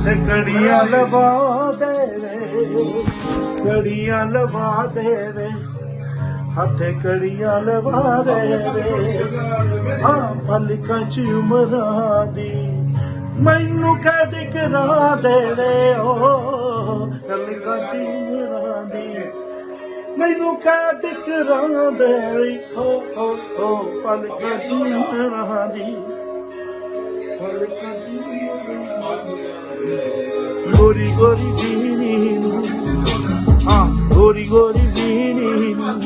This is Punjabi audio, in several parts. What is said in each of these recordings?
ਹੱਥ ਕੜੀਆਂ ਲਵਾ ਦੇਵੇ ਕੜੀਆਂ ਲਵਾ ਦੇਵੇ, ਹੱਥ ਕੜੀਆਂ ਲਵਾ ਦੇਵੇ। ਹਾਂ, ਪਲਕਾਂ ਚ ਉਮਰਾਂ ਦੀ ਮੈਨੂੰ ਕਦ ਕਰਾ ਦੇਵੇ ਓ ਪਲਕਾਂ ਚ ਉਮਰਾਂ ਦੀ ਮੈਨੂੰ ਕਦ ਕਰਾ ਦੇਵੇ। ਓ ਓ ਓ, ਪਲਕਾਂ ਚ ਉਮਰਾਂ ਦੀ, ਪਲਕਾਂ ਚ ਉਮਰਾਂ ਦੀ। ਗੋਰੀ ਗੋਰੀ ਜੀਨੀ ਹਾਂ, ਗੋਰੀ ਗੋਰੀ ਜੀਨੀ ਨੂੰ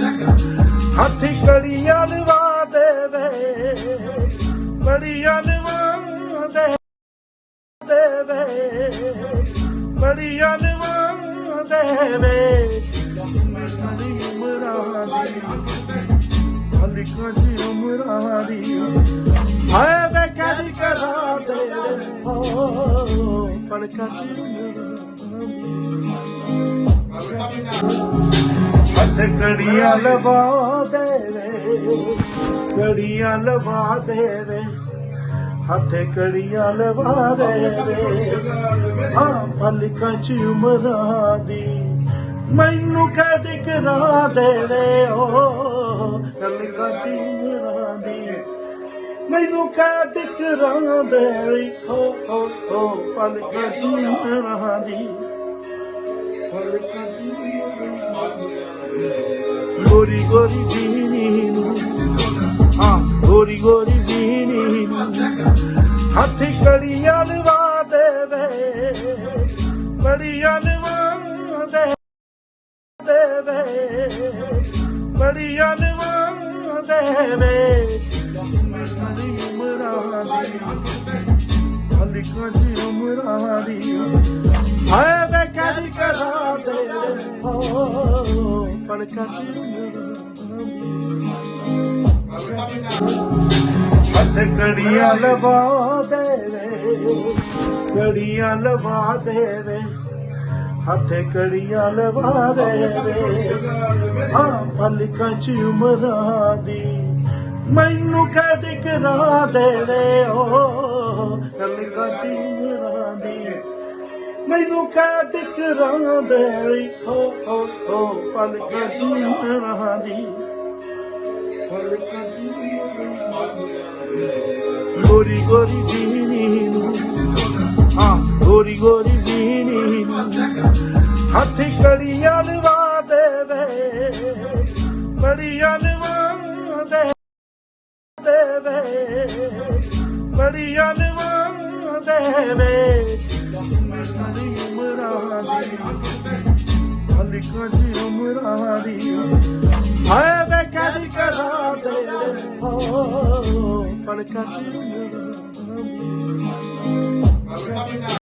ਹੱਥ ਕੜੀਆਂ ਲਵਾ ਦੇਵੇ, ਕੜੀਆਂ ਲਵਾ ਦੇ ਦੇਵੇ, ਕੜੀਆਂ ਲਵਾ ਦੇਵੇ। ਮੇਰੀ ਉਮਰਾਂ ਦੀ ਹਲਿਕਾਂ ਦੀ ਉਮਰਾਂ ਦੀ, ਹਾਏ ਵੇ ਕਦੀ ਕਰਾ ਦੇ। ਹੋ ਪਲਕਾਂ ਦੀ ਉਮਰਾਂ ਦੀ ਹੱਥ ਕੜੀਆਂ ਲਵਾ ਦੇਵੇ ਕੜੀਆਂ ਲਵਾ ਦੇਵੇ, ਹੱਥ ਕੜੀਆਂ ਲਵਾ ਦੇਵੇ। ਹਾਂ, ਪਲਕਾਂ ਚ ਉਮਰਾਂ ਦੀ ਮੈਨੂੰ ਕਦ ਕਰਾ ਦੇ ਦੇਵੇ ਓ। ਪਲਕਾਂ ਚ ਮੈਨੂੰ ਕਦ ਕਰਾ ਦੇਵੇ ਓ ਓ ਓ ਪਲਕਾਂ ਚ ਉਮਰਾਂ ਦੀ। ਪਲਕਾਂ ਚ ਉਮਰਾਂ ਦੀ ਗੋਰੀ ਗੋਰੀ ਜੀਨੀ ਹਾਂ, ਗੋਰੀ ਗੋਰੀ ਜੀਨੀ ਨੂੰ ਹੱਥ ਕੜੀਆਂ ਲਵਾ ਦੇਵੇ, ਕੜੀਆਂ ਲਵਾ ਦੇ ਦੇਵੇ, ਕੜੀਆਂ ਲਵਾ ਦੇਵੇ। ਹਲਿਕਾਂ ਦੀ ਉਮਰਾਂ ਦੀ ਹਾਏ ਵੇ ਕਦੀ ਕਰਾ ਦੇ। ਹੋ ਪਲਕਾਂ ਦੀ ਉਮਰਾਂ ਦੀ ਹੱਥ ਕੜੀਆਂ ਲਵਾ ਦੇਵੇ, ਕੜੀਆਂ ਲਵਾ ਦੇਵੇ। ਹੱਥ ਕੜੀਆਂ ਲਵਾ ਦੇਵੇ। ਹਾਂ ਪਲਕਾਂ ਚ ਉਮਰਾਂ ਦੀ, ਮੈਨੂੰ ਕਦ ਕਰਾ ਦੇਵੇ। ਓ ਮੈਨੂੰ ਕਦ ਕਰਾ ਦੇਵੇ ਓ ਓ ਪਲਕਾਂ ਚ ਉਮਰਾਂ ਦੀ। ਪਲਕਾਂ ਦੀ। ਗੋਰੀ ਗੋਰੀ ਜੀਨੀ ਨੂੰ ਹਾਂ, ਗੋਰੀ ਗੋਰੀ ਜੀਨੀ ਨੂੰ ਹੱਥ ਕੜੀਆਂ ਲਵਾ ਦੇਵੇ। ਕੜੀਆਂ ਲਵਾ ਦੇ ਦੇਵੇ। ਕੜੀਆਂ ਲਵਾ ਦੇਵੇ। ਮੇਰੀ ਉਮਰਾਂ ਦੀ ਹਲਿਕਾਂ ਦੀ ਉਮਰਾਂ ਦੀ ਹਾਏ ਵੇ ਕਦੀ ਕਰਾ ਦੇ ਹੋ ਪਲਕਾਂ ਦੀ ਉਮਰਾਂ ਦੀ